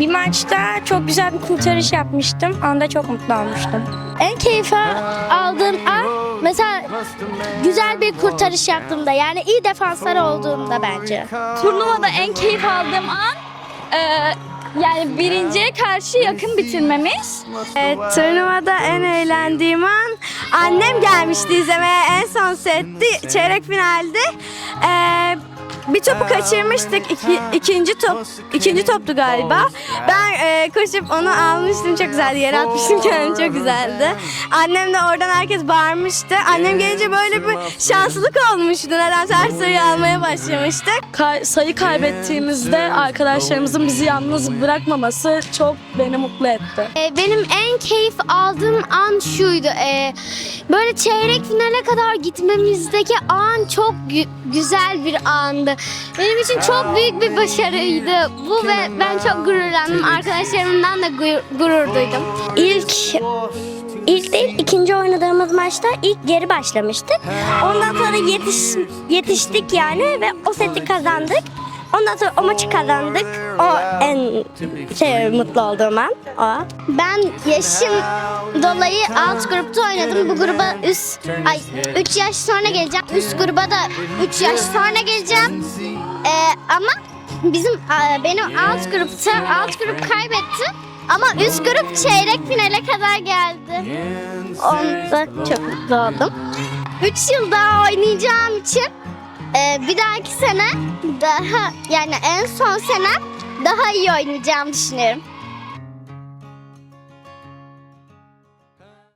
Bir maçta çok güzel bir kurtarış yapmıştım. Anda çok mutlu olmuştum. En keyif aldığım an mesela güzel bir kurtarış yaptığımda yani iyi defanslar olduğunda bence. Turnuvada en keyif aldığım an e, yani birinciye karşı yakın bitirmemiz. turnuvada en eğlendiğim an annem gelmişti izlemeye en son setti çeyrek finalde. Ee, bir topu kaçırmıştık. İki, ikinci top ikinci toptu galiba. Ben e, koşup onu almıştım. Çok güzeldi. Yere atmıştım kendimi. Çok güzeldi. Annem de oradan herkes bağırmıştı. Annem gelince böyle bir şanslılık olmuştu. Nedense her sayıyı almaya başlamıştık. Kay- sayı kaybettiğimizde arkadaşlarımızın bizi yalnız bırakmaması çok beni mutlu etti. Ee, Benim en keyif aldığım an şuydu. Ee, Böyle çeyrek finale kadar gitmemizdeki an çok gü- güzel bir andı. Benim için çok büyük bir başarıydı bu ve ben çok gururlandım. Arkadaşlarımdan da gu- gurur duydum. İlk ilk değil ikinci oynadığımız maçta ilk geri başlamıştık. Ondan sonra yetiş, yetiştik yani ve o seti kazandık. Ondan sonra o maçı kazandık. O en şey mutlu olduğum an o. Ben yaşım dolayı alt grupta oynadım. Bu gruba üst ay 3 yaş sonra geleceğim. Üst gruba da 3 yaş sonra geleceğim. Ee, ama bizim benim alt grupta alt grup kaybetti. Ama üst grup çeyrek finale kadar geldi. Onda çok mutlu oldum. 3 yıl daha oynayacağım için e, bir dahaki sene daha yani en son sene daha iyi oynayacağımı düşünüyorum.